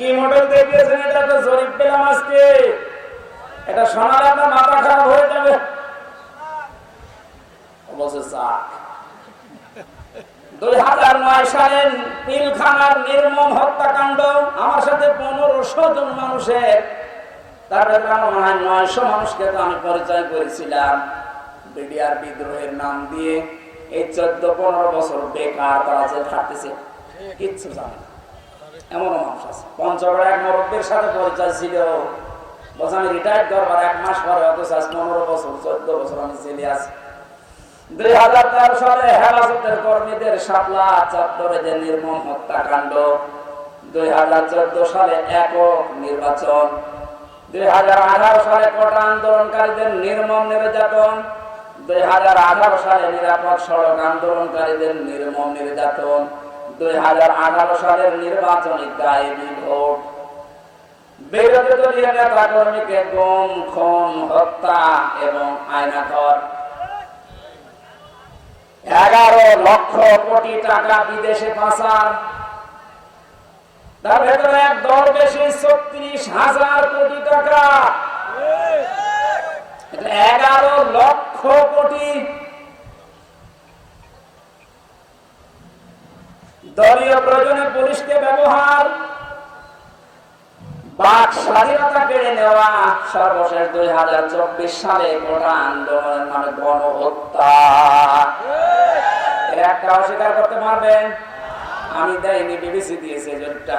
কি মডেল দেখিয়েছেন এটা তো জরিপ পেলাম আজকে। এটা শোনালে আপনার মাথা খারাপ হয়ে যাবে। বলছে চাক দুই হাজার নয় সালের পিলখানার নির্মম হত্যাকাণ্ড আমার সাথে পনেরোশো জন মানুষের। আমার মনে হয় নয়শো মানুষকে তো আমি পরিচয় করেছিলাম। বিডিআর বিদ্রোহের নাম দিয়ে এই চোদ্দ পনেরো বছর বেকার তারা যে থাকতেছে, কিচ্ছু জানে না। এমনও মানুষ আছে। পঞ্চগড় এক মুরব্বীর সাথে পরিচয় ছিল। বলছে, আমি রিটায়ার করবার এক মাস পরে, অথচ আজ পনেরো বছর, চোদ্দ বছর আমি জেলে আছি। দুই হাজার তেরো সালে হেফাজতের কর্মীদের শাপলা চত্বরে যে নির্মম হত্যাকাণ্ড, দুই হাজার চোদ্দ সালে একক নির্বাচন, দুই হাজার আঠারো সালে কোটা আন্দোলনকারীদের নির্মম নির্যাতন, দুই হাজার আঠারো সালে নিরাপদ সড়ক আন্দোলনকারীদের নির্মম নির্যাতন। দুই হাজার আঠারো সালের নির্বাচনী দায়ী ভোট দলীয় নেতা কর্মীকে গুম, খুন, হত্যা এবং আয়নাঘর এগারো লক্ষ কোটি টাকা বিদেশে পাচার। তার ভেতরে এক দর বেশি, ছত্রিশ হাজার কোটি টাকা। এগারো লক্ষ কোটি দলীয় প্রয়োজনে পুলিশকে ব্যবহার। স্বাধীনতা নেওয়া দুই হাজার চব্বিশ সালে গণহত্যা। একটা অস্বীকার করতে পারবেন। আমি দেয়নি, বিবিসি দিয়েছে জরিপটা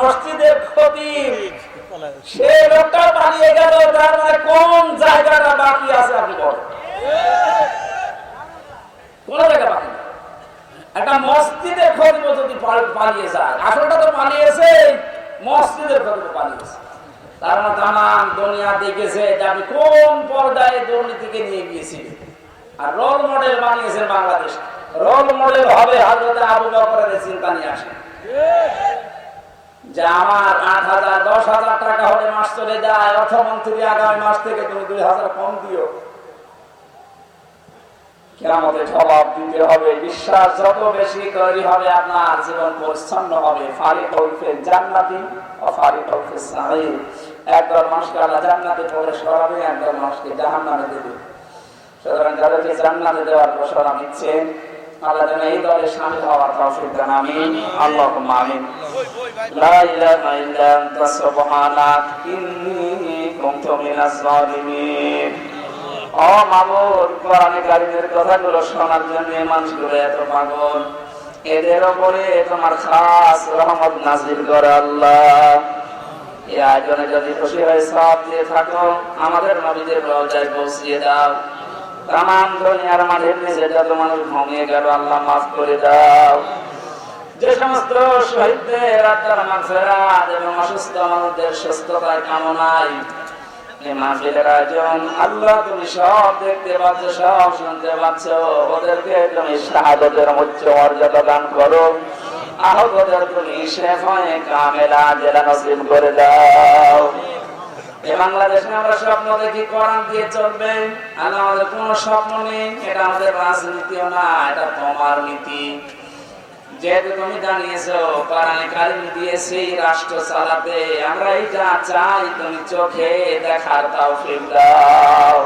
মসজিদের ক্ষতি সে লোকটা মানে খতিব খতিব মানে দুনিয়া দেখেছে যে আপনি কোন পর্যায়ে দুর্নীতিকে নিয়ে গিয়েছিলেন। আর রোল মডেল বানিয়েছেন বাংলাদেশ রোল মডেল হবে হাজরতে আবু বকরের চিন্তা নিয়ে আসেন যে আমার আট হাজার, দশ হাজার টাকা হলে মাস চলে যায়, অর্থমন্ত্রী আগামী মাস থেকে তুমি দুই হাজার কম দিও। কেরামতে জবাব দিতে হবে, বিশ্বাস যত বেশি তৈরি হবে, আপনার জীবন পরিচ্ছন্ন হবে। ফারি কলফে জান্নাতি ও ফারি কলফে সাহিল একদল মানুষকে আল্লাহ জান্নাতে প্রবেশ করাবে, একদল মানুষকে জাহান্নামে দেবে। সুতরাং যাদেরকে জান্নাতে দেওয়ার ঘোষণা দিচ্ছেন আল্লাহ যেন এই সামিল হওয়ার তৌফিক আমিন। আমিন। লা ইলাহা ইল্লা আনতা সুবহানাক ইন্নী কুনতু মিনাজ জালিমিন ও কথাগুলো শোনার জন্য মানুষগুলো এত পাগল। এদের ওপরে তোমার খাস রহমত নাজিল করে আল্লাহ। এই আয়োজনে যদি খুশি হয়ে সব দিয়ে থাকো, আমাদের নবীদের রওজায় পৌঁছিয়ে দাও। তাম দুনিয়ার মাঝে নিচে যত মানুষ ঘুমিয়ে গেল, আল্লাহ মাফ করে দাও। যে সমস্ত শহীদদের আত্মার মাগফিরাত এবং অসুস্থ মানুষদের সুস্থতার কামনায় মাহফিলের আল্লাহ তুমি সব দেখতে সব ওদেরকে দান করো। তুমি কামেলা জেলা নসিব করে দাও। এই বাংলাদেশে আমরা কোরআন দিয়ে চলবে আমাদের কোনো স্বপ্ন নেই, এটা আমাদের রাজনীতিও না, এটা তোমার নীতি। যেহেতু তুমি জানিয়েছো, কোরআনে কারিম রাষ্ট্র চালাতে, আমরা এইটা চাই, তুমি চোখে দেখার তাও দাও।